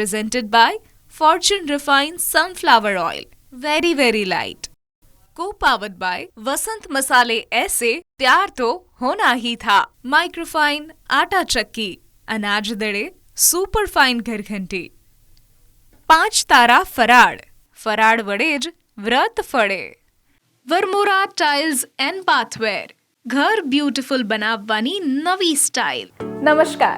presented by Fortune Refined Sunflower Oil. Very, very light. Co-powered by वसंत मसाले ऐसे प्यार तो होना ही था माइक्रोफाइन आटा चक्की अनाज दड़े સુપર ફાઇન ઘરઘંટી પાંચ તારા ફરાળ ફરાળ વડે જ વ્રત ફળે વરમોરા ટાઇલ્સ એન્ડ બાથવેર ઘર બ્યુટીફુલ બનાવવાની નવી સ્ટાઇલ નમસ્કાર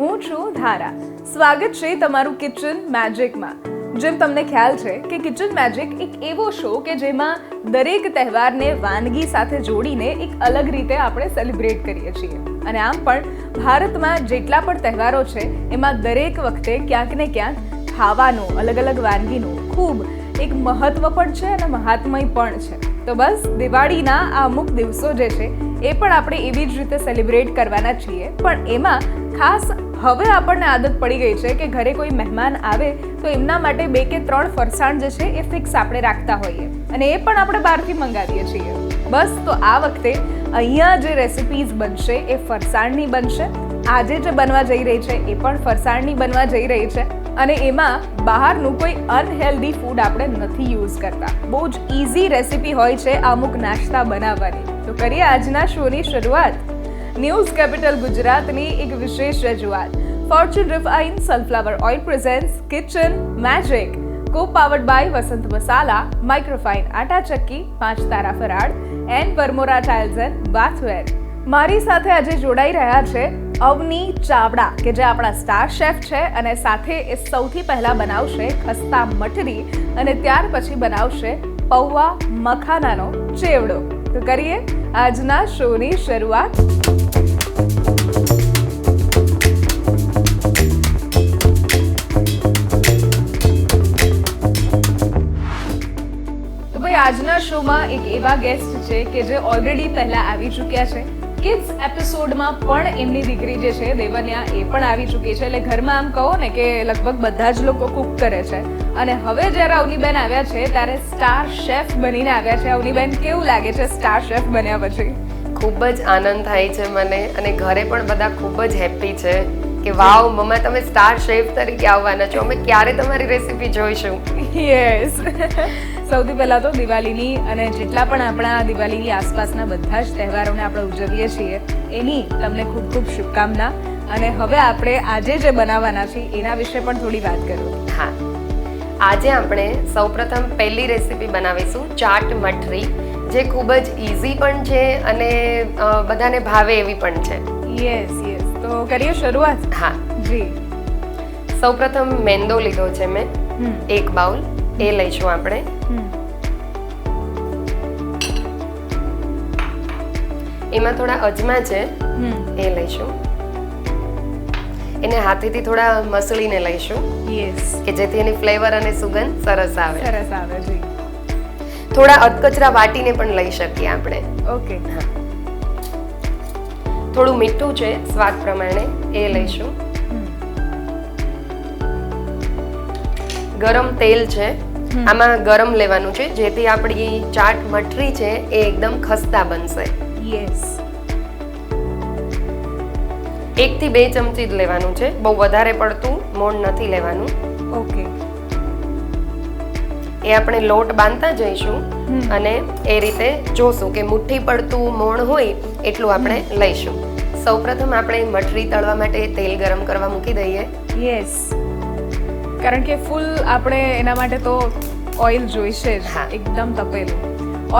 હું છું ધારા સ્વાગત છે તમારું કિચન મેજિકમાં જેમ તમને ખ્યાલ છે કે કિચન મેજિક એક એવો શો કે જેમાં દરેક તહેવારને વાનગી સાથે જોડીને એક અલગ રીતે આપણે સેલિબ્રેટ કરીએ છીએ. અને આમ પણ ભારતમાં જેટલા પણ તહેવારો છે, એમાં દરેક વખતે ક્યાંક ને ક્યાંક ખાવાનું અલગ અલગ વાનગીનું ખૂબ એક મહત્વ પણ છે અને મહાત્મય પણ છે. તો બસ દિવાળીના આ અમુક દિવસો જે છે, એ પણ આપણે એવી જ રીતે સેલિબ્રેટ કરવાના છીએ. પણ એમાં ખાસ હવે આપણને આદત પડી ગઈ છે કે ઘરે કોઈ મહેમાન આવે તો એમના માટે બે કે ત્રણ ફરસાણ જે છે, એ ફિક્સ આપણે રાખતા હોઈએ. અને એ પણ આપણે બહારથી મંગાવીએ છીએ. બસ તો આ વખતે અહીંયા જે રેસિપીઝ બનશે, એ ફરસાણની બનશે. આજે જે બનવા જઈ રહી છે, એ પણ ફરસાણની બનવા જઈ રહી છે. અને એમાં બહારનું કોઈ અનહેલ્ધી ફૂડ આપણે નથી યુઝ કરતા. બહુ જ ઇઝી રેસિપી હોય છે અમુક નાસ્તા બનાવવાની. તો કરીએ આજના શોની શરૂઆત. ન્યૂઝ કેપિટલ ગુજરાતની એક વિશેષ રજૂઆત. Fortune refine sunflower oil presents kitchen magic co powered by Vasant Masala microfine atta ચક્કી પાંચ તારા ફરાળ and Varmora tiles and bathware મારી સાથે આજે જોડાઈ રહ્યા છે અવની ચાવડા, કે જે આપણા સ્ટાર શેફ છે અને સાથે એ સૌથી પહેલા બનાવશે ખસ્તા મઠરી અને ત્યાર પછી બનાવશે પૌવા મખાનાનો ચેવડો. તો કરીએ આજના શોની શરૂઆત. આજના શોમાં એક એવા ગેસ્ટ છે કે જે ઓલરેડી પહેલા આવી ચૂક્યા છે. કિડ્સ એપિસોડમાં પણ એમની દીકરી જે છે, દેવન્યા, એ પણ આવી ચૂકી છે. એટલે ઘરમાં આમ કહો ને કે લગભગ બધા જ લોકો કુક કરે છે. અને હવે જ્યારે અવનીબેન આવ્યા છે, ત્યારે સ્ટાર શેફ બનીને આવ્યા છે. અવનીબેન, કેવું લાગે છે સ્ટાર શેફ બન્યા પછી? ખૂબ જ આનંદ થાય છે મને. અને ઘરે પણ બધા ખૂબ જ હેપી છે. કે વાવ મમ્મા તમે સ્ટાર શેફ તરીકે આવવાના છો. અમે ક્યારે તમારી રેસીપી જોઈશું? યસ સૌથી પહેલાં તો દિવાળીની અને જેટલા પણ આપણા દિવાળીની આસપાસના બધા જ તહેવારોને આપણે ઉજવીએ છીએ એની તમને ખૂબ ખૂબ શુભકામના. અને હવે આપણે આજે જે બનાવવાના છીએ એના વિશે પણ થોડી વાત કરો. હા. આજે આપણે સૌપ્રથમ પહેલી રેસીપી બનાવીશું ચાટ મઠરી જે ખૂબ જ ઇઝી પણ છે અને બધાને ભાવે એવી પણ છે. યસ તો કરીએ શરૂઆત? હા. જી. સૌપ્રથમ મેંદો લીધો છે મેં. એક બાઉલ. એ લઈશું આપણે. એમાં થોડા અજમા છે. એ લઈશું. એને હાથેથી થોડા મસળીને લઈશું. યસ કે જેથી એની ફ્લેવર અને સુગંધ સરસ આવે. સરસ આવે જી. થોડા અધકચરા વાટીને પણ લઈ શકીએ આપણે. ઓકે. હા. થોડું મીઠું છે સ્વાદ પ્રમાણે એ લઈશું. ગરમ તેલ છે. આમાં ગરમ લેવાનું છે જેથી આપણી ચાટ મઠરી છે એ એકદમ ખસ્તા બનશે. યસ એક થી બે ચમચી જ લેવાનું છે બહુ વધારે પડતું મોણ નથી લેવાનું. ઓકે એ આપણે લોટ બાંધતા જઈશું અને એ રીતે જોશું કે મુઠ્ઠી પડતું મોણ હોય એટલું આપણે લઈશું. સૌપ્રથમ આપણે મઠરી તળવા માટે તેલ ગરમ કરવા મૂકી દઈએ. યસ કારણ કે ફૂલ આપણે એના માટે તો ઓઇલ જોઈશે જ હા. એકદમ તપેલું.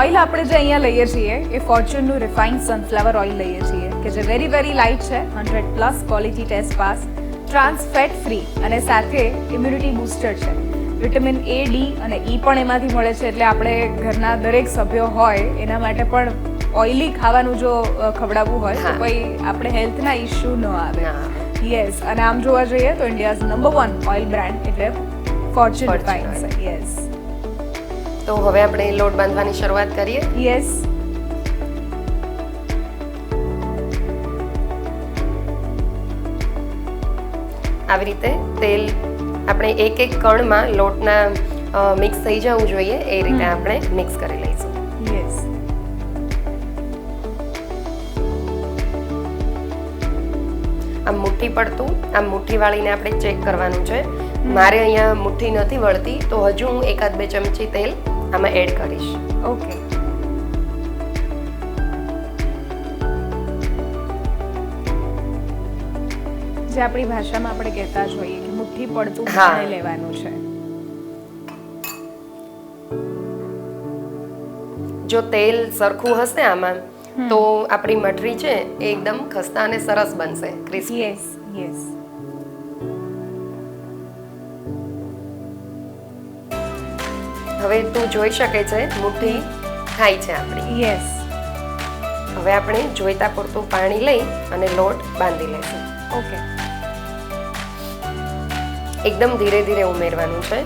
ઓઇલ આપણે જે અહીંયા લઈએ છીએ એ ફોર્ચ્યુનનું રિફાઇન્ડ સનફ્લાવર ઓઇલ લઈએ છીએ કે જે વેરી વેરી લાઇટ છે hundred plus quality test pass trans fat free અને સાથે ઇમ્યુનિટી બૂસ્ટર છે. વિટામિન એ ડી અને ઈ પણ એમાંથી મળે છે એટલે આપણે ઘરના દરેક સભ્યો હોય એના માટે પણ ઓઇલી ખાવાનું જો ખવડાવવું હોય તો કોઈ આપણે હેલ્થના ઇશ્યુ ન આવે. યસ અને આમ જોવા જઈએ તો India's number one oil brand એટલે ફોર્ચ્યુન ફાઇન્સ યસ તો હવે આપણે લોટ બાંધવાની શરૂઆત કરીએ. યસ આવી રીતે તેલ આપણે એક એક કણમાં લોટના મિક્સ થઈ જવું જોઈએ એ રીતે આપણે મિક્સ કરી લઈશું. યસ આમ મુઠ્ઠી પડતું આમ મુઠ્ઠી વાળીને આપણે ચેક કરવાનું છે. મારે અહીંયા મુઠ્ઠી નથી વળતી તો હજુ હું એકાદ બે ચમચી તેલ આમાં એડ કરીશ. ઓકે જે આપણી ભાષામાં આપણે કહેતા જ હોઈએ કે મુઠ્ઠી પડતું પાણી લેવાનું છે. જો તેલ સરખું હશે આમાં તો આપણી મઠરી છે એ એકદમ ખસ્તા અને સરસ બનશે ક્રિસ્પી યસ યસ હવે તું જોઈ શકે છે મુઠ્ઠી થાય છે આપણી. યસ હવે આપણે જોઈતા પૂરતું પાણી લઈ અને લોટ બાંધી લઈશું. ઓકે એકદમ ધીરે ધીરે ઉમેરવાનું છે.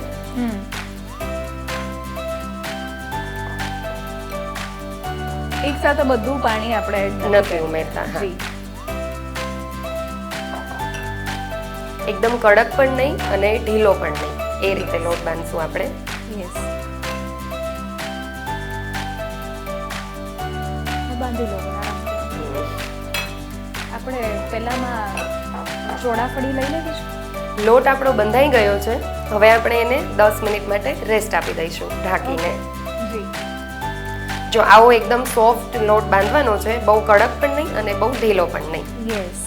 એક સાથે બધું પાણી આપણે નથી ઉમેરતા જી. એકદમ કડક પણ નહીં અને ઢીલો પણ નહીં. એ રીતે લોટ બાંધશું આપણે. યસ બાંધી લો આપણે પહેલામાં ચોળાફળી લઈ લેવી છે લોટ આપણો બંધાઈ ગયો છે. હવે આપણે એને દસ મિનિટ માટે રેસ્ટ આપી દઈશું ઢાંકીને. જો. આવો એકદમ સોફ્ટ લોટ બાંધવાનો છે બહુ કડક પણ નહીં અને બહુ ઢીલો પણ નહીં. યસ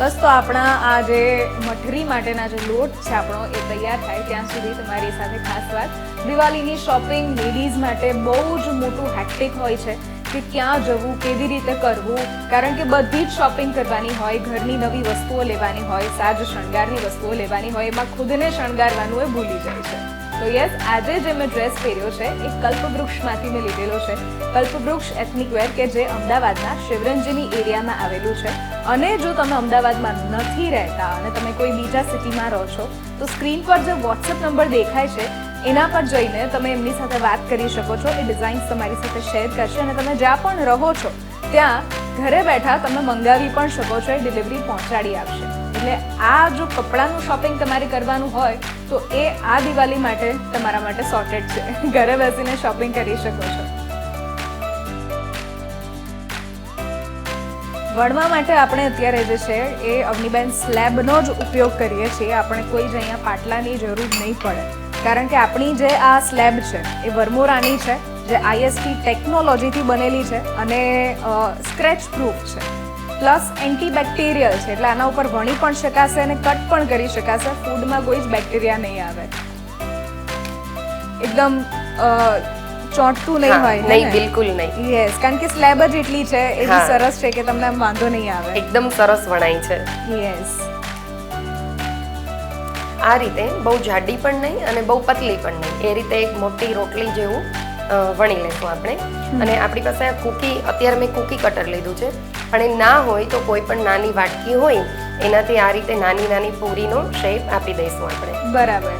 બસ તો આપણા આ જે મઠરી માટેના જે લોટ છે આપણો એ તૈયાર થાય ત્યાં સુધી તમારી સાથે ખાસ વાત. દિવાળીની શોપિંગ લેડીઝ માટે બહુ જ મોટું હેક્ટિક હોય છે. કે ક્યાં જવું, કેવી રીતે કરવું? કારણ કે બધી જ શોપિંગ કરવાની હોય, ઘરની નવી વસ્તુઓ લેવાની હોય, સાજ શણગારની વસ્તુઓ લેવાની હોય, એમાં ખુદને શણગારવાનું એ ભૂલી જાય છે. તો યસ આજે જે મેં ડ્રેસ પહેર્યો છે, એ કલ્પવૃક્ષમાંથી મેં લીધેલો છે. કલ્પવૃક્ષ એથનિક વેર કે જે અમદાવાદના શિવરંજની એરિયામાં આવેલું છે. અને જો તમે અમદાવાદમાં નથી રહેતા અને તમે કોઈ બીજા સિટીમાં રહો છો, તો સ્ક્રીન પર જે વોટ્સએપ નંબર દેખાય છે એના પર જઈને તમે એમની સાથે વાત કરી શકો છો, એ ડિઝાઇન્સ તમારી સાથે શેર કરશે અને તમે જ્યાં પણ રહો છો, ત્યાં ઘરે બેઠા તમે મંગાવી પણ શકો છો, એ ડિલિવરી પહોંચાડી આપશે. એટલે આ જો કપડાનું શોપિંગ તમારે કરવાનું હોય, તો એ આ દિવાળી માટે તમારા માટે સોર્ટેડ છે. ઘરે બેસીને શોપિંગ કરી શકો છો. વણવા માટે આપણે અત્યારે જે છે, એ અવનીબેન સ્લેબનો જ ઉપયોગ કરીએ છીએ. આપણે કોઈ જ અહીંયા પાટલાની જરૂર નહીં પડે. કારણ કે આપણી જે આ સ્લેબ છે એ વર્મોરાની છે જે આઈએસટી ટેકનોલોજીથી બનેલી છે અને સ્ક્રેચ પ્રૂફ છે. પ્લસ એન્ટીબેક્ટેરિયલ છે એટલે આના ઉપર વણી પણ શકાશે અને કટ પણ કરી શકાશે. ફૂડમાં કોઈ જ બેક્ટેરિયા નહીં આવે. એકદમ ચોંટતું નહીં હોય નહીં બિલકુલ નહીં. યસ કારણ કે સ્લેબ જ એટલી છે એટલી સરસ છે કે તમને આમ વાંધો નહીં આવે. એકદમ સરસ વણાય છે. યસ આ રીતે બહુ જાડી પણ નહીં અને બહુ પતલી પણ નહીં. એ રીતે એક મોટી રોટલી જેવું વણી લઈશું આપણે. અને આપણી પાસે આ કૂકી અત્યારે મેં કૂકી કટર લીધું છે. પણ એ ના હોય તો કોઈ પણ નાની વાટકી હોય એનાથી આ રીતે નાની નાની પૂરીનો શેપ આપી દઈશું આપણે. બરાબર.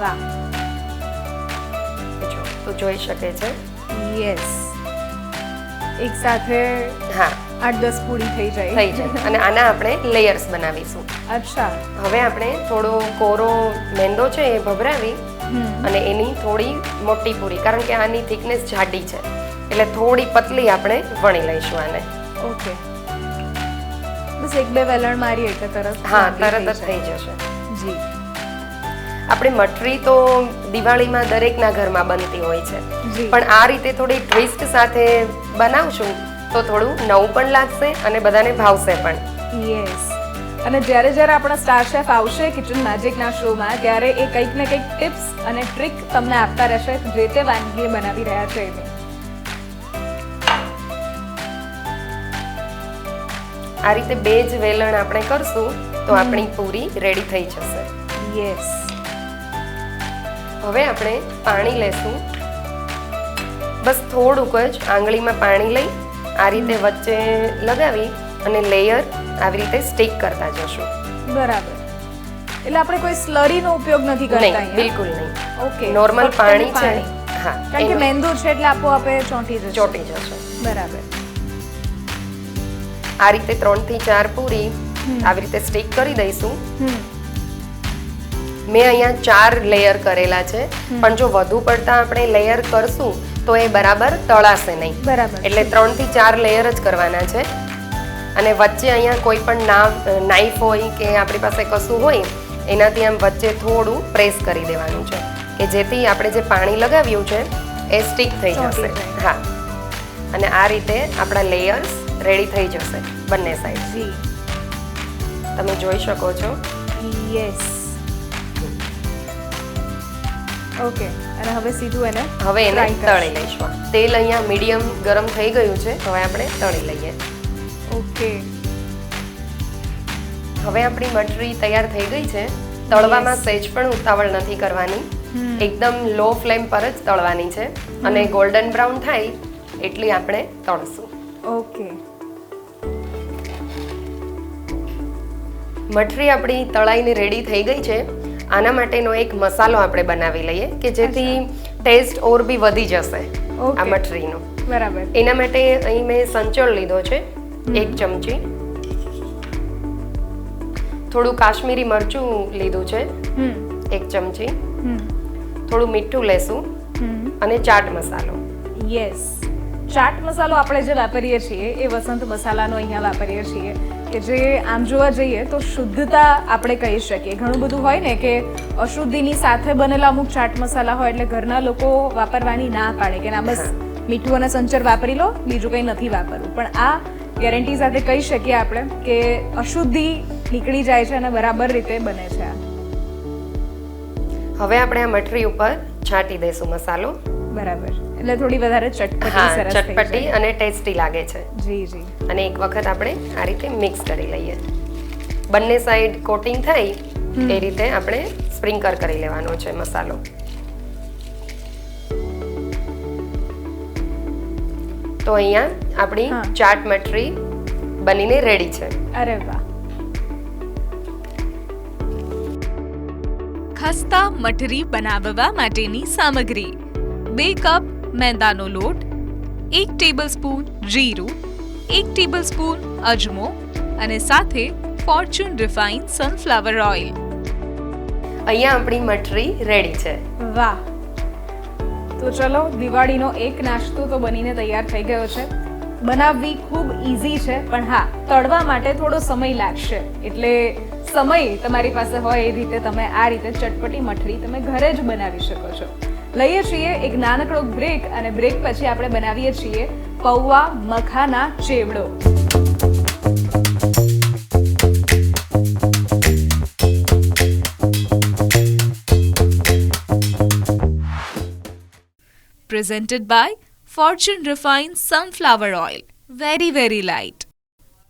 વાહ. તો જોઈ શકે છે. યસ એક સાથે હા. આઠ દસ પૂરી થઈ જાય. થઈ જાય. અને આના આપણે લેયર્સ બનાવીશું. અચ્છા. હવે આપણે થોડો કોરો મેંદો છે એ ભભરાવી અને એની થોડી મોટી પૂરી. કારણ કે આની થિકનેસ જાડી છે. એટલે થોડી પતલી આપણે વણી લઈશું આને. ઓકે. બસ એક બે વેલણ મારી એટલે તરત હા તરત જ થઈ જશે. જી. આપણે મઠરી તો દિવાળીમાં દરેકના ઘરમાં બનતી હોય છે. પણ આ રીતે થોડી ટ્વિસ્ટ સાથે બનાવશું તો થોડું નવું પણ લાગશે અને બધાને ભાવશે પણ. યસ અને જ્યારે જ્યારે આપણા સ્ટાર શેફ આવશે કિચન મેજિકના શોમાં ત્યારે એ કંઈક ને કંઈક ટિપ્સ અને ટ્રીક તમને આપતા રહેશે જે તે વાનગી બનાવી રહ્યા છે એની. આ રીતે બે જ વેલણ આપણે કરશું તો આપણી પૂરી રેડી થઈ જશે. યસ હવે આપણે પાણી લેશું. બસ થોડુંક જ આંગળીમાં પાણી લઈ આ રીતે વચ્ચે લગાવી અને લેયર આવી રીતે સ્ટીક કરતા જશું. બરાબર. એટલે આપણે કોઈ સ્લરીનો ઉપયોગ નથી કરતા અહીંયા? બિલકુલ નહીં. ઓકે. નોર્મલ પાણી છે હા કારણ કે મેંદુ છે એટલે આપોઆપે ચોંટી જશે. ચોંટી જશે. બરાબર. આ રીતે 3 થી ચાર પૂરી આવી રીતે સ્ટીક કરી દઈશું. મેં અહીંયા ચાર લેયર કરેલા છે. પણ જો વધુ પડતા આપણે લેયર કરશું તો એ બરાબર તળાશે નહીં. બરાબર. એટલે ત્રણથી ચાર લેયર જ કરવાના છે. અને વચ્ચે અહીંયા કોઈ પણ નાવ નાઈફ હોય કે આપણી પાસે કશું હોય એનાથી આમ વચ્ચે થોડું પ્રેસ કરી દેવાનું છે. કે જેથી આપણે જે પાણી લગાવ્યું છે એ સ્ટીક થઈ જશે. હા. અને આ રીતે આપણા લેયર્સ રેડી થઈ જશે બંને સાઈડ તમે જોઈ શકો છો. યસ ઓકે અને હવે સીધું એને હવે એને. તળી લઈશું. તેલ અહીંયા મીડિયમ ગરમ થઈ ગયું છે હવે આપણે તળી લઈએ. ઓકે. હવે આપણી મટરી તૈયાર થઈ ગઈ છે. તળવામાં સહેજ પણ ઉતાવળ નથી કરવાની. એકદમ લો ફ્લેમ પર જ તળવાની છે. અને ગોલ્ડન બ્રાઉન થાય એટલી આપણે તળશું. ઓકે. મઠરી આપણી તળાઈને રેડી થઈ ગઈ છે. આના માટેનો એક મસાલો આપણે બનાવી લઈએ કે જેથી ટેસ્ટ ઓર બી વધી જશે આ. મઠરીનો. બરાબર. એના માટે અહીં મેં સંચળ લીધો છે એક ચમચી. થોડું કાશ્મીરી મરચું લીધું છે એક ચમચી. થોડું મીઠું લેશું અને ચાટ મસાલો. યસ ચાટ મસાલો આપણે જે વાપરીએ છીએ એ વસંત મસાલાનો અહીંયા વાપરીએ છીએ કે જે આમ જોવા જઈએ તો શુદ્ધતા આપણે કહી શકીએ. ઘણું બધું હોય ને કે અશુદ્ધિની સાથે બનેલા અમુક ચાટ મસાલા હોય એટલે ઘરના લોકો વાપરવાની ના પાડે કે ના બસ મીઠું અને સંચર વાપરી લો બીજું કંઈ નથી વાપરવું. પણ આ ગેરંટી સાથે કહી શકીએ આપણે કે અશુદ્ધિ નીકળી જાય છે અને બરાબર રીતે બને છે આ. હવે આપણે આ મઠરી ઉપર છાંટી દઈશું મસાલો. બરાબર. એટલે થોડી વધારે ચટપટી ચટપટી અને ટેસ્ટી લાગે છે. જી જી. અને એક વખત આપણે આ રીતે મિક્સ કરી લઈએ. બંને સાઈડ કોટિંગ થાય એ રીતે આપણે સ્પ્રિંકર કરી લેવાનો છે મસાલો. તો અહીંયા આપણી ચાટ મટરી બનીને રેડી છે. અરે વાહ. ખસ્તા મઠરી બનાવવા માટેની સામગ્રી. બે કપ મેંદાનો લોટ એક ટેબલસ્પૂન જીરું એક ટેબલસ્પૂન અજમો અને સાથે ફોર્ચ્યુન રિફાઇન સનફ્લાવર ઓઇલ અહીંયા આપણી મઠરી રેડી છે વાહ તો ચલો દિવાળીનો એક નાસ્તો તો બનીને તૈયાર થઈ ગયો છે બનાવવી ખૂબ ઇઝી છે પણ હા તળવા માટે થોડો સમય લાગશે. એટલે સમય તમારી પાસે હોય એ રીતે તમે આ રીતે ચટપટી મઠરી તમે ઘરે જ બનાવી શકો છો. લઈએ છીએ એક નાનકડો બ્રેક અને બ્રેક પછી આપણે બનાવીએ છીએ pauva makhana chevdo presented by Fortune Refined Sunflower Oil. Very, very light.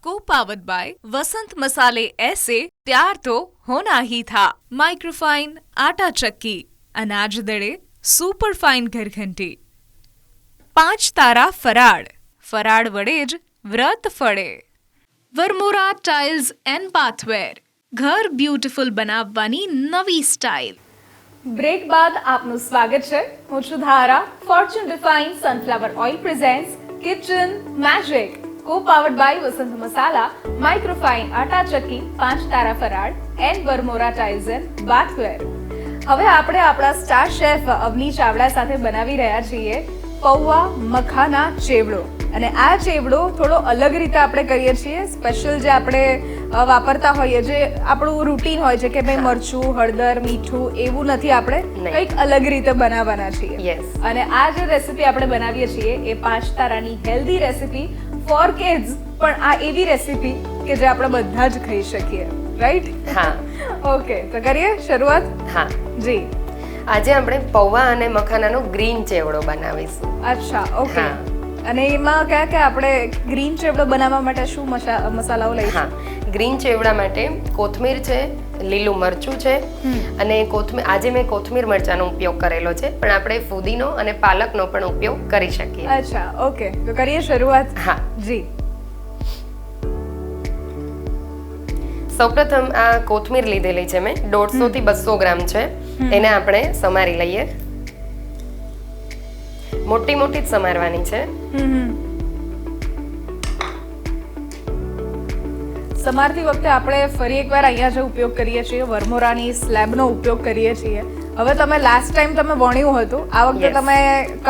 Co-powered by Vasant Masale ऐसे प्यार तो होना ही था माइक्रोफाइन आटा चक्की अनाज दड़े સુપર ફાઇન ઘરઘંટી. પાંચ તારા ફરાળ. ફરાળ વડે જ વ્રત ફળે. Varmora tiles and bathware. ઘર બ્યુટીફુલ બનાવવાની નવી સ્ટાઇલ. બ્રેક બાદ આપનું સ્વાગત છે. હું છું Dhara Fortune refine sunflower oil presents kitchen magic co powered by Vasant Masala microfine atta Chakki Panch Tara Faral and Varmora tiles and bathware હવે આપણે આપણા સ્ટાર શેફ અવની ચાવડા સાથે બનાવી રહ્યા છીએ પૌવા મખાના ચેવડો. અને આ ચેવડો થોડો અલગ રીતે આપણે કરીએ છીએ. સ્પેશિયલ જે આપણે વાપરતા હોઈએ જે આપણું રૂટીન હોય છે કે ભાઈ મરચું હળદર મીઠું એવું નથી આપણે કંઈક અલગ રીતે બનાવવાના છીએ. અને આ જે રેસીપી આપણે બનાવીએ છીએ એ પાંચ તારાની હેલ્ધી રેસીપી ફોર કિડ્સ પણ આ એવી રેસીપી કે જે આપણે બધા જ ખાઈ શકીએ. રાઈટ હા. ઓકે તો કરીએ શરૂઆત? હા. જી. આજે આપણે પૌવા અને મખાનાનો ગ્રીન ચેવડો બનાવીશું. અચ્છા ઓકે. અને એમાં કયા કયા આપણે ગ્રીન ચેવડો બનાવવા માટે શું મસા- મસાલાઓ હા. ગ્રીન ચેવડા માટે કોથમીર છે લીલું મરચું છે અને કોથમીર આજે મેં કોથમીર મરચાનો ઉપયોગ કરેલો છે પણ આપણે ફુદીનો અને પાલકનો પણ ઉપયોગ કરી શકીએ. અચ્છા ઓકે તો કરીએ શરૂઆત? હા. જી. સૌપ્રથમ આ કોથમીર લીધેલી છે મેં. દોઢસો થી બસો ગ્રામ છે. એને આપણે સમારી લઈએ. મોટી મોટી જ સમારવાની છે. સમારતી વખતે આપણે ફરી એકવાર અહીંયા જે ઉપયોગ કરીએ છીએ. વરમોરાની સ્લેબનો ઉપયોગ કરીએ છીએ. હવે તમે લાસ્ટ ટાઈમ તમે વણ્યું હતું આ વખતે તમે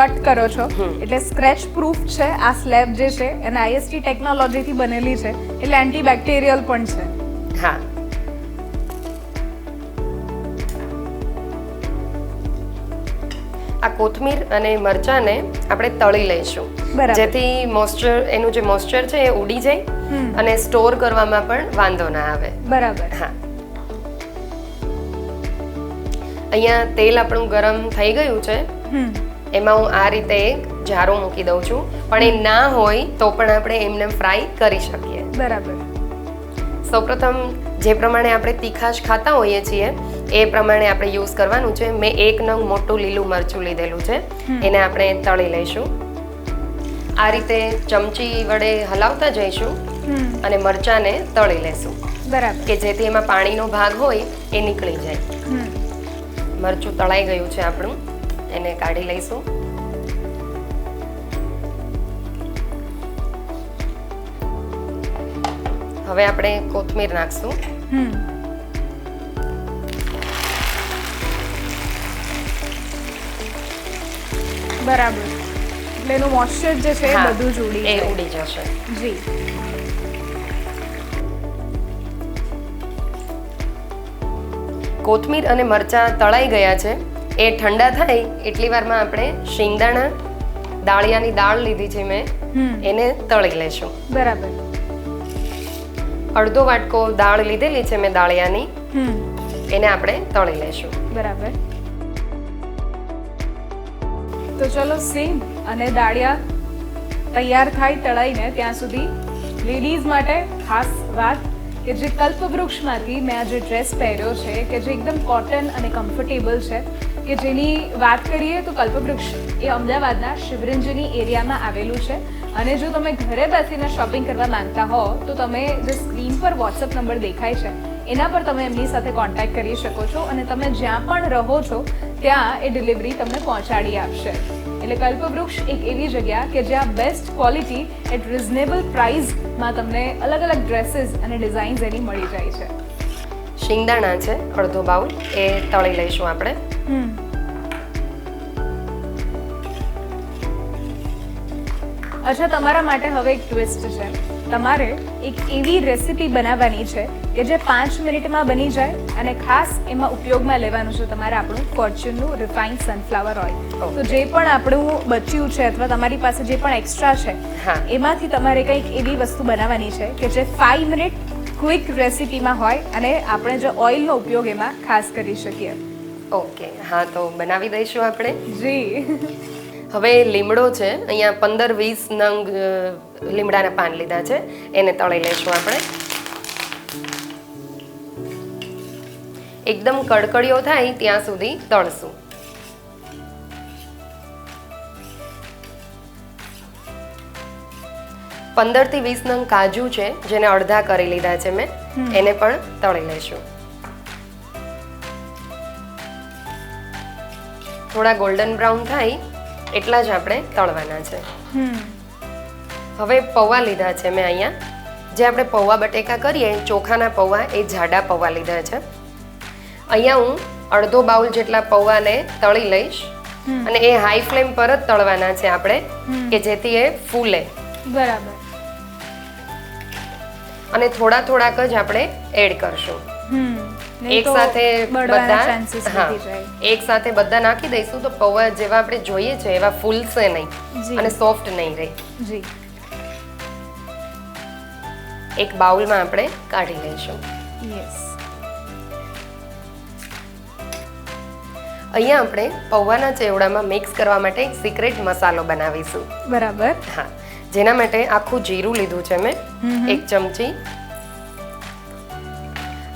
કટ કરો છો. એટલે સ્ક્રેચ પ્રૂફ છે આ સ્લેબ જે છે એને આઈએસટી ટેકનોલોજીથી બનેલી છે. એટલે એન્ટીબેક્ટેરિયલ પણ છે. હા આ કોથમીર અને મરચાંને આપણે તળી લઈશું. જેથી મોઇસ્ચર એનું જે મોઇસ્ચર છે એ ઉડી જાય અને સ્ટોર કરવામાં પણ વાંધો ના આવે. બરાબર. હા. અહીંયા તેલ આપણું ગરમ થઈ ગયું છે. એમાં હું આ રીતે એક જારો મૂકી દઉં છું. પણ એ ના હોય તો પણ આપણે એમને ફ્રાય કરી શકીએ. બરાબર. સૌપ્રથમ જે પ્રમાણે આપણે તીખાશ ખાતા હોઈએ છીએ એ પ્રમાણે આપણે યુઝ કરવાનું છે. મેં એક નંગ મોટું લીલું મરચું લીધેલું છે. એને આપણે તળી લઈશું. આ રીતે ચમચી વડે હલાવતા જઈશું અને મરચાંને તળી લેશું. બરાબર. કે જેથી એમાં પાણીનો ભાગ હોય એ નીકળી જાય. મરચું તળાઈ ગયું છે આપણું. એને કાઢી લઈશું. હવે આપણે કોથમીર નાખશું. બરાબર. એટલે એનું મોઇસ્ચર જે છે એ બધું જ ઉડી એ ઉડી જશે. જી. કોથમીર અને મરચાં તળાઈ ગયા છે. એ ઠંડા થાય એટલી વારમાં આપણે શિંગદાણા દાળિયાની દાળ લીધી છે મેં. એને તળી લેશું. બરાબર. અડધો વાટકો દાળ લીધેલી છે મેં દાળિયાની. હમ. એને આપણે તળી લેશું બરાબર. તો ચલો સિંગ અને દાળિયા તૈયાર થાય તળાઈને ત્યાં સુધી. લેડીઝ માટે ખાસ વાત કે જે કલ્પવૃક્ષમાંથી મેં આ જે ડ્રેસ પહેર્યો છે કે જે એકદમ કોટન અને કમ્ફર્ટેબલ છે કે જેની વાત કરીએ તો કલ્પવૃક્ષ એ અમદાવાદના શિવરંજની એરિયામાં આવેલું છે. અને જો તમે ઘરે બેસીને શોપિંગ કરવા માંગતા હો તો તમે જે સ્ક્રીન પર વોટ્સઅપ નંબર દેખાય છે એના પર તમે એમની સાથે કોન્ટેક્ટ કરી શકો છો અને તમે જ્યાં પણ રહો છો ત્યાં એ ડિલિવરી તમને પહોંચાડી આપશે. એટલે કલ્પવૃક્ષ એક એવી જગ્યા કે જ્યાં બેસ્ટ ક્વોલિટી એટ રિઝનેબલ પ્રાઇઝમાં તમને અલગ અલગ ડ્રેસીસ અને ડિઝાઇન્સ એની મળી જાય છે. શિંગદાણા છે અડધો બાઉલ એ તળી લઈશું આપણે. હમ. અચ્છા તમારા માટે હવે એક ટ્વિસ્ટ છે. તમારે એક એવી રેસિપી બનાવવાની છે કે જે પાંચ મિનિટમાં બની જાય અને ખાસ એમાં ઉપયોગમાં લેવાનું છે. તમારે આપણું ફોર્ચ્યુનનું રિફાઇન્ડ સનફ્લાવર ઓઇલ તો જે પણ આપણું બચ્યું છે અથવા તમારી પાસે જે પણ એક્સ્ટ્રા છે એમાંથી તમારે કંઈક એવી વસ્તુ બનાવવાની છે કે જે ફાઈવ મિનિટ ક્વિક રેસિપીમાં હોય અને આપણે જે ઓઇલનો ઉપયોગ એમાં ખાસ કરી શકીએ. ઓકે હા તો બનાવી દઈશું આપણે. જી. હવે લીમડો છે અહીંયા પંદર વીસ નંગ લીમડાના પાન લીધા છે એને તળી લઈશું આપણે. એકદમ કડકડીઓ થાય ત્યાં સુધી તળશું. પંદરથી વીસ નંગ કાજુ છે જેને અડધા કરી લીધા છે મેં એને પણ તળી લઈશું. થોડા ગોલ્ડન બ્રાઉન થાય એટલા જ આપણે તળવાના છે. હવે પૌવા લીધા છે મેં અહીંયા. જે આપણે પૌવા બટેકા કરીએ ચોખાના પૌવા એ જાડા પૌવા લીધા છે. અહીંયા હું અડધો બાઉલ જેટલા પૌવાને તળી લઈશ અને એ હાઈ ફ્લેમ પર જ તળવાના છે આપણે કે જેથી એ ફૂલે. બરાબર. અને થોડા થોડાક જ આપણે એડ કરશું. એક સાથે બધા એક સાથે બધા નાખી દઈશું તો પૌવા જેવા આપણે જોઈએ છે એવા ફૂલશે. નહીં અને સોફ્ટ નહીં રહે. જી. એક બાઉલમાં આપણે કાઢી લઈશું. યસ. અહીંયા આપણે પૌવાના ચેવડામાં મિક્સ કરવા માટે એક સિક્રેટ મસાલો બનાવીશું. બરાબર. હા. જેના માટે આખું જીરું લીધું છે મેં. એક ચમચી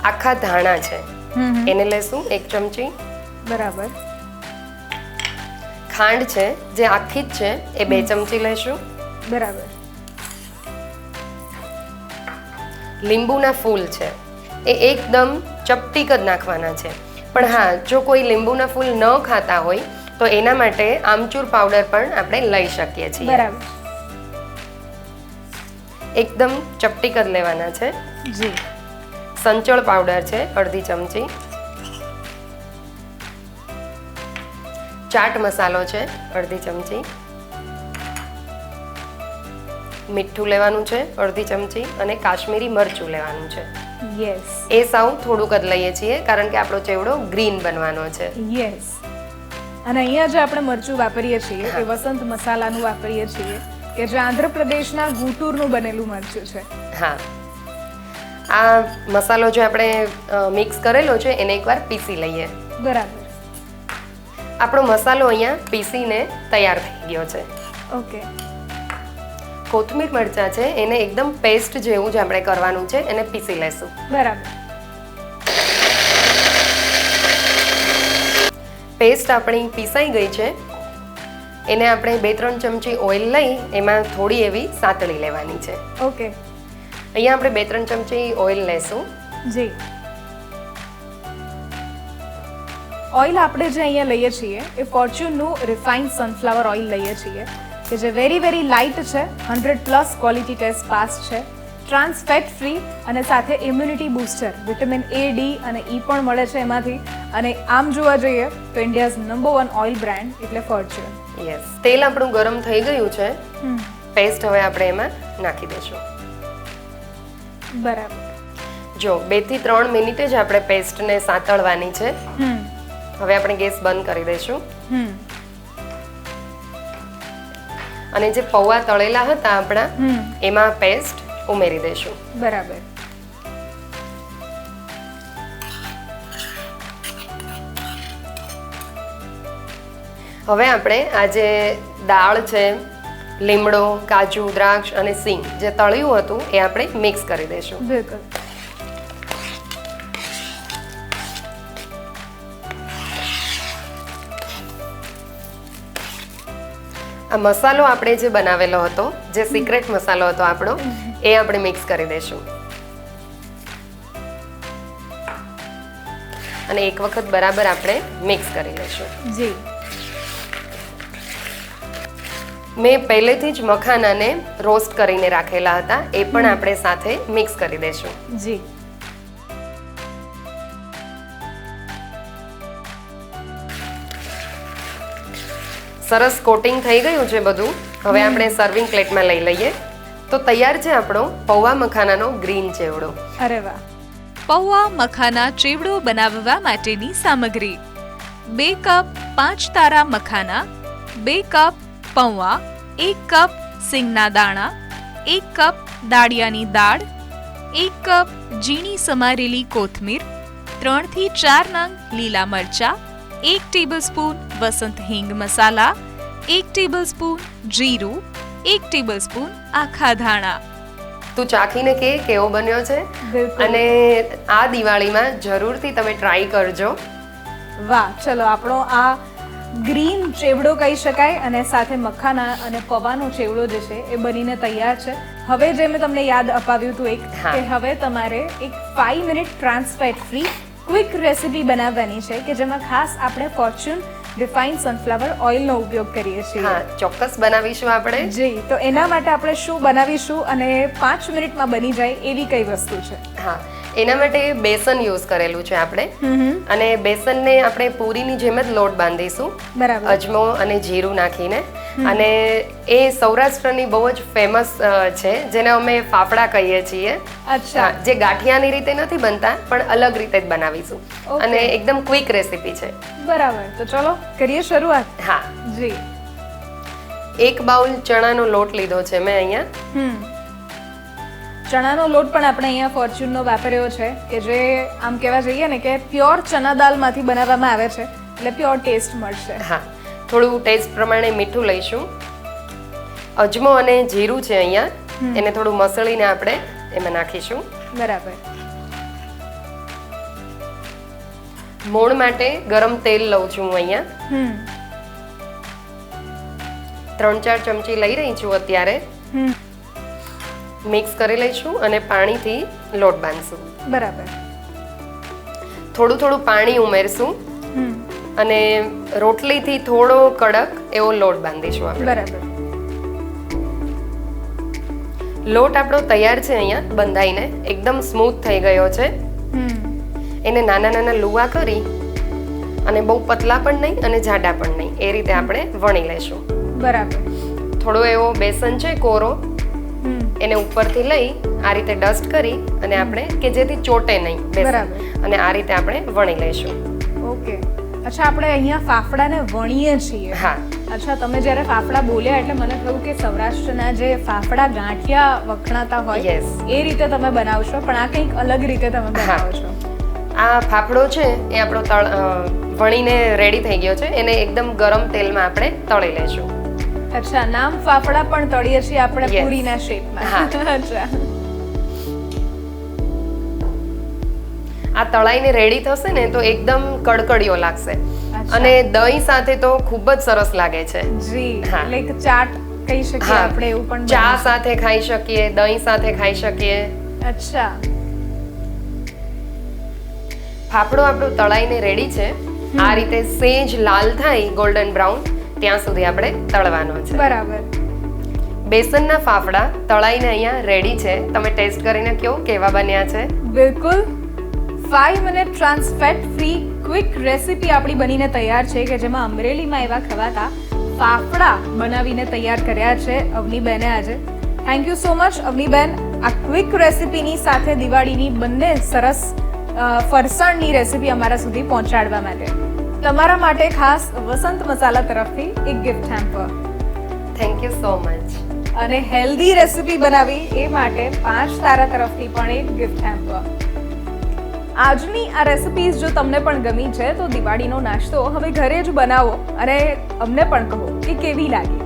આખા ધાણા છે. એને લેશું એક ચમચી. બરાબર. ખાંડ છે જે આખી જ છે એ બે ચમચી લેશું બરાબર. લીંબુના ફૂલ છે. એ એકદમ ચપટીક જ નાખવાના છે. પણ હા જો કોઈ લીંબુના ફૂલ ન ખાતા હોય તો એના માટે આમચૂર પાવડર પણ આપણે લઈ શકીએ છીએ. બરાબર. એકદમ ચપટીક જ લેવાના છે. ચાટ મસાલો છે અડધી ચમચી. મીઠું લેવાનું છે અડધી ચમચી અને કાશ્મીરી મરચું લેવાનું છે. યસ એ સાવ થોડુંક જ લઈએ છીએ કારણ કે આપણો ચેવડો ગ્રીન બનવાનો છે. યસ અને અહીંયા જે આપણે મરચું વાપરીએ છીએ એ વસંત મસાલાનું વાપરીએ છીએ કે જે આંધ્રપ્રદેશના ગુટુરનું બનેલું મરચું છે. હા. આ મસાલો જે આપણે મિક્સ કરેલો છે એને એકવાર પીસી લઈએ. બરાબર. આપણો મસાલો અહીંયા પીસીને તૈયાર થઈ ગયો છે. ઓકે. કોથમીર મરચાં છે એને એકદમ પેસ્ટ જેવું જ આપણે કરવાનું છે એને પીસી લેશું. બરાબર. પેસ્ટ આપણી પીસાઈ ગઈ છે. એને આપણે બે ત્રણ ચમચી ઓઇલ લઈ એમાં થોડી એવી સાતળી લેવાની છે. ઓકે. અહીંયા આપણે બે ત્રણ ચમચી ઓઇલ લેશું. જી. ઓઇલ આપણે જે અહીંયા લઈએ છીએ એ ફોર્ચ્યુનનું રિફાઇન્ડ સનફ્લાવર ઓઇલ લઈએ છીએ કે જે વેરી વેરી લાઇટ છે hundred plus quality test pass છે ટ્રાન્સ ફેટ ફ્રી અને સાથે immunity booster vitamin A D અને ઈ પણ મળે છે એમાંથી. અને આમ જોવા જઈએ તો India's number one oil brand એટલે ફોર્ચ્યુન યસ તેલ આપણું ગરમ થઈ ગયું છે. પેસ્ટ હવે આપણે એમાં નાખી દઈશું. બરાબર. જો બેથી ત્રણ મિનિટે જ આપણે પેસ્ટને સાંતળવાની છે. હવે આપણે ગેસ બંધ કરી દઈશું. હમ. અને જે પૌવા તળેલા હતા આપણા એમાં પેસ્ટ ઉમેરી દઈશું. બરાબર. હવે આપણે આ જે દાળ છે લીમડો કાજુ દ્રાક્ષ અને સિંગ જે તળ્યું હતું એ આપણે મિક્સ કરી દઈશું. બિલકુલ. આ મસાલો આપણે જે બનાવેલો હતો જે સિક્રેટ મસાલો હતો આપણો એ આપણે મિક્સ કરી દઈશું. અને એક વખત બરાબર આપણે મિક્સ કરી લઈશું. જી. મેં પહેલેથી જ મખાનાને રોસ્ટ કરીને રાખેલા હતા. એ પણ આપણે સાથે મિક્સ કરી દઈશું. જી. સરસ કોટિંગ થઈ ગયું છે બધું. હવે આપણે સર્વિંગ પ્લેટમાં લઈ લઈએ. તો તૈયાર છે આપણો પૌવા મખાનાનો ગ્રીન ચેવડો. અરે વાહ. પૌવા મખાના ચેવડો બનાવવા માટેની સામગ્રી. બે કપ પાંચ તારા મખાના બે કપ પૌવા એક કપ સિંગના દાણા એક કપ દાળિયાની દાળ એક કપ ઝીણી સમારેલી કોથમીર ત્રણથી ચાર નંગ લીલા મરચા એક ટેબલસ્પૂન વસંત હિંગ મસાલા એક ટેબલસ્પૂન જીરું એક ટેબલસ્પૂન આખા ધાણા. તું ચાખીને કે કેવો બન્યો છે? અને આ દિવાળીમાં જરૂરથી તમે ટ્રાય કરજો. વાહ ચલો આપણો આ ગ્રીન ચેવડો કહી શકાય અને સાથે મખાના અને પૌવાનો ચેવડો જે છે એ બનીને તૈયાર છે. હવે જે મેં તમને યાદ અપાવ્યું હતું એક કે હવે તમારે એક five minute trans fat free quick recipe બનાવવાની છે કે જેમાં ખાસ આપણે ફોર્ચ્યુન રિફાઇન્ડ સનફ્લાવર ઓઇલનો ઉપયોગ કરીએ છીએ. હા ચોક્કસ બનાવીશું આપણે. જી તો એના માટે આપણે શું બનાવીશું અને પાંચ મિનિટમાં બની જાય એવી કઈ વસ્તુ છે? હા એના માટે બેસન યુઝ કરેલું છે આપણે. અને બેસનને આપણે પૂરીની જેમ જ લોટ બાંધીશું. બરાબર. અજમો અને જીરું નાખીને. અને એ સૌરાષ્ટ્રની બહુ જ ફેમસ છે જેને અમે ફાફડા કહીએ છીએ. અચ્છા. જે ગાંઠિયાની રીતે નથી બનતા પણ અલગ રીતે જ બનાવીશું. અને એકદમ ક્વિક રેસીપી છે. બરાબર. તો ચલો કરીએ શરૂઆત? હા. જી. એક બાઉલ ચણાનો લોટ લીધો છે મેં અહીંયા. ચણાનો લોટ પણ આપણે અહીંયા ફોર્ચ્યુનનો વાપર્યો છે કે જે આમ કહેવા જઈએ ને કે પ્યોર ચના દાલમાંથી બનાવવામાં આવે છે એટલે પ્યોર ટેસ્ટ મળશે. હા થોડું ટેસ્ટ પ્રમાણે મીઠું લઈશું. અજમો અને જીરું છે અહીંયા એને થોડું મસળીને આપણે એમાં નાખીશું. બરાબર. મોણ માટે ગરમ તેલ લઉં છું હું અહીંયા. ત્રણ ચાર ચમચી લઈ રહી છું અત્યારે. હમ. મિક્સ કરી લઈશું અને પાણીથી લોટ બાંધશું. બરાબર. થોડું થોડું પાણી ઉમેરશું અને રોટલીથી થોડો કડક એવો લોટ બાંધીશું આપણે. બરાબર. લોટ આપણો તૈયાર છે અહીંયા બંધાઈને. એકદમ સ્મૂથ થઈ ગયો છે. એને નાના નાના લુવા કરી અને બહુ પતલા પણ નહીં અને જાડા પણ નહીં. એ રીતે આપણે વણી લેશું બરાબર. થોડો એવો બેસન છે કોરો. એને ઉપરથી લઈ આ રીતે ડસ્ટ કરી અને આપણે કે જેથી ચોટે નહીં બરાબર. અને આ રીતે આપણે વણી લઈશું. ઓકે. અચ્છા આપણે અહીંયા ફાફડાને વણીએ છીએ. હા. અચ્છા તમે જ્યારે ફાફડા બોલ્યા એટલે મને થયું કે સૌરાષ્ટ્રના જે ફાફડા ગાંઠિયા વખણાતા હોય. એ રીતે તમે બનાવશો પણ આ કંઈક અલગ રીતે તમે બનાવો છો. આ ફાફડો છે એ આપણો તળ વણીને રેડી થઈ ગયો છે. એને એકદમ ગરમ તેલમાં આપણે તળી લઈશું. અચ્છા નામ ફાફડા પણ તળીએ છીએ આપણે. પૂરીના શેપમાં. અચ્છા. આ તળાઈને રેડી થશે ને તો એકદમ કડકડીયો લાગશે. અને દહીં સાથે તો ખૂબ જ સરસ લાગે છે. જી એક ચાટ કહી શકીએ આપણે એવું પણ ચા સાથે ખાઈ શકીએ દહીં સાથે ખાઈ શકીએ. અચ્છા. ફાફડો આપણો તળાઈને રેડી છે. આ રીતે સેજ લાલ થાય ગોલ્ડન બ્રાઉન ત્યાં સુધી આપણે તળવાનો છે. બરાબર. બેસનના ફાફડા તળાઈને અહીંયા રેડી છે. તમે ટેસ્ટ કરીને કહો કેવા બન્યા છે? બિલકુલ. Five minute trans fat free quick recipe આપણી બનીને તૈયાર છે કે જેમાં અમરેલીમાં એવા ખવાતા ફાફડા બનાવીને તૈયાર કર્યા છે અવનીબેને આજે. Thank you so much Avniben. આ ક્વિક રેસીપીની સાથે દિવાળીની બંને સરસ ફરસાણની રેસીપી અમારા સુધી પહોંચાડવા માટે. તમારા માટે ખાસ વસંત મસાલા તરફથી એક gift hamper thank you so much અને હેલ્ધી રેસિપી બનાવી એ માટે પાંચ તારા તરફથી પણ એક ગિફ્ટ હેમ્પર આજની આ રેસિપીઝ જો તમને પણ ગમી છે તો દિવાળીનો નાસ્તો હવે ઘરે જ બનાવો અને અમને પણ કહો કે કેવી લાગી.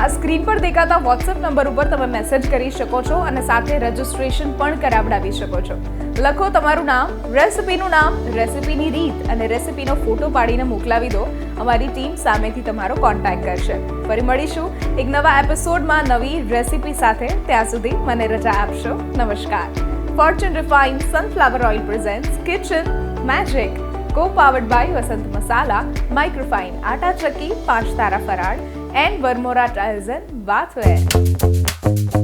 આ સ્ક્રીન પર દેખાતા વોટ્સએપ નંબર ઉપર તમે મેસેજ કરી શકો છો અને સાથે રજિસ્ટ્રેશન પણ કરાવડાવી શકો છો. લખો તમારું નામ, રેસિપીનું નામ, રેસિપીની રીત અને રેસિપીનો ફોટો પાડીને મોકલાવી દો. અમારી ટીમ સામેથી તમારો કોન્ટેક્ટ કરશે. ફરી મળીશું એક નવા એપિસોડમાં નવી રેસિપી સાથે. ત્યાં સુધી મને રજા આપશો. નમસ્કાર. Fortune refine sunflower oil presents kitchen magic co powered by Vasant Masala microfine atta Chakki Panch Tara Faral and Varmora tiles and bathware